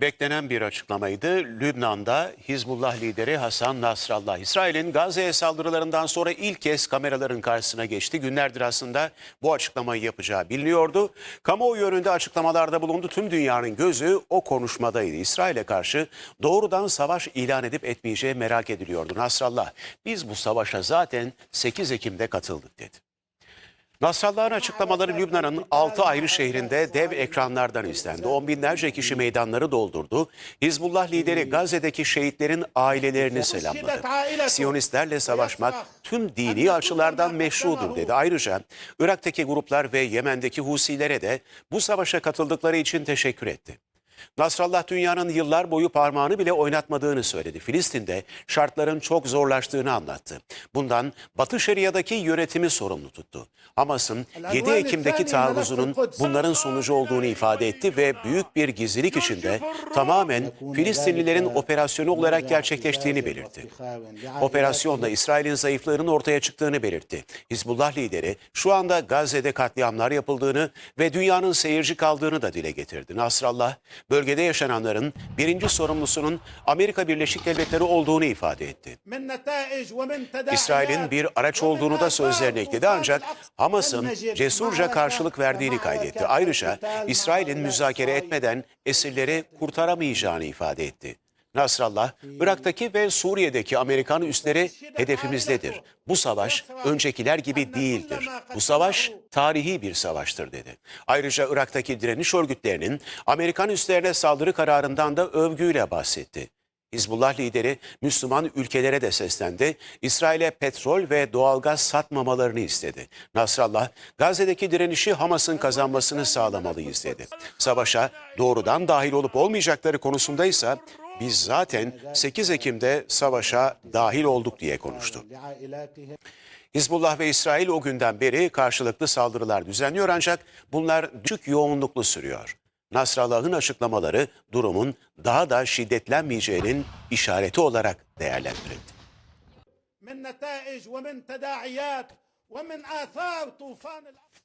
Beklenen bir açıklamaydı. Lübnan'da Hizbullah lideri Hasan Nasrallah, İsrail'in Gazze'ye saldırılarından sonra ilk kez kameraların karşısına geçti. Günlerdir aslında bu açıklamayı yapacağı biliniyordu. Kamuoyu yönünde açıklamalarda bulundu. Tüm dünyanın gözü o konuşmadaydı. İsrail'e karşı doğrudan savaş ilan edip etmeyeceği merak ediliyordu. Nasrallah, biz bu savaşa zaten 8 Ekim'de katıldık dedi. Nasrallah'ın açıklamaları Lübnan'ın 6 ayrı şehrinde dev ekranlardan izlendi. On binlerce kişi meydanları doldurdu. Hizbullah lideri Gazze'deki şehitlerin ailelerini selamladı. Siyonistlerle savaşmak tüm dini açılardan meşrudur dedi. Ayrıca Irak'taki gruplar ve Yemen'deki Husilere de bu savaşa katıldıkları için teşekkür etti. Nasrallah dünyanın yıllar boyu parmağını bile oynatmadığını söyledi. Filistin'de şartların çok zorlaştığını anlattı. Bundan Batı Şeria'daki yönetimi sorumlu tuttu. Hamas'ın 7 Ekim'deki taarruzunun bunların sonucu olduğunu ifade etti ve büyük bir gizlilik içinde tamamen Filistinlilerin operasyonu olarak gerçekleştiğini belirtti. Operasyonda İsrail'in zayıflığının ortaya çıktığını belirtti. Hizbullah lideri şu anda Gazze'de katliamlar yapıldığını ve dünyanın seyirci kaldığını da dile getirdi. Nasrallah, bölgede yaşananların birinci sorumlusunun Amerika Birleşik Devletleri olduğunu ifade etti. İsrail'in bir araç olduğunu da sözlerine ekledi ancak Hamas'ın cesurca karşılık verdiğini kaydetti. Ayrıca İsrail'in müzakere etmeden esirleri kurtaramayacağını ifade etti. Nasrallah, Irak'taki ve Suriye'deki Amerikan üsleri hedefimizdedir. Bu savaş öncekiler gibi değildir. Bu savaş tarihi bir savaştır dedi. Ayrıca Irak'taki direniş örgütlerinin Amerikan üslerine saldırı kararından da övgüyle bahsetti. Hizbullah lideri Müslüman ülkelere de seslendi. İsrail'e petrol ve doğalgaz satmamalarını istedi. Nasrallah, Gazze'deki direnişi Hamas'ın kazanmasını sağlamalıyız dedi. Savaşa doğrudan dahil olup olmayacakları konusundaysa biz zaten 8 Ekim'de savaşa dahil olduk diye konuştu. Hizbullah ve İsrail o günden beri karşılıklı saldırılar düzenliyor ancak bunlar düşük yoğunluklu sürüyor. Nasrallah'ın açıklamaları durumun daha da şiddetlenmeyeceğinin işareti olarak değerlendirildi. من نتائج ومن تداعيات ومن آثار طوفان الأقصى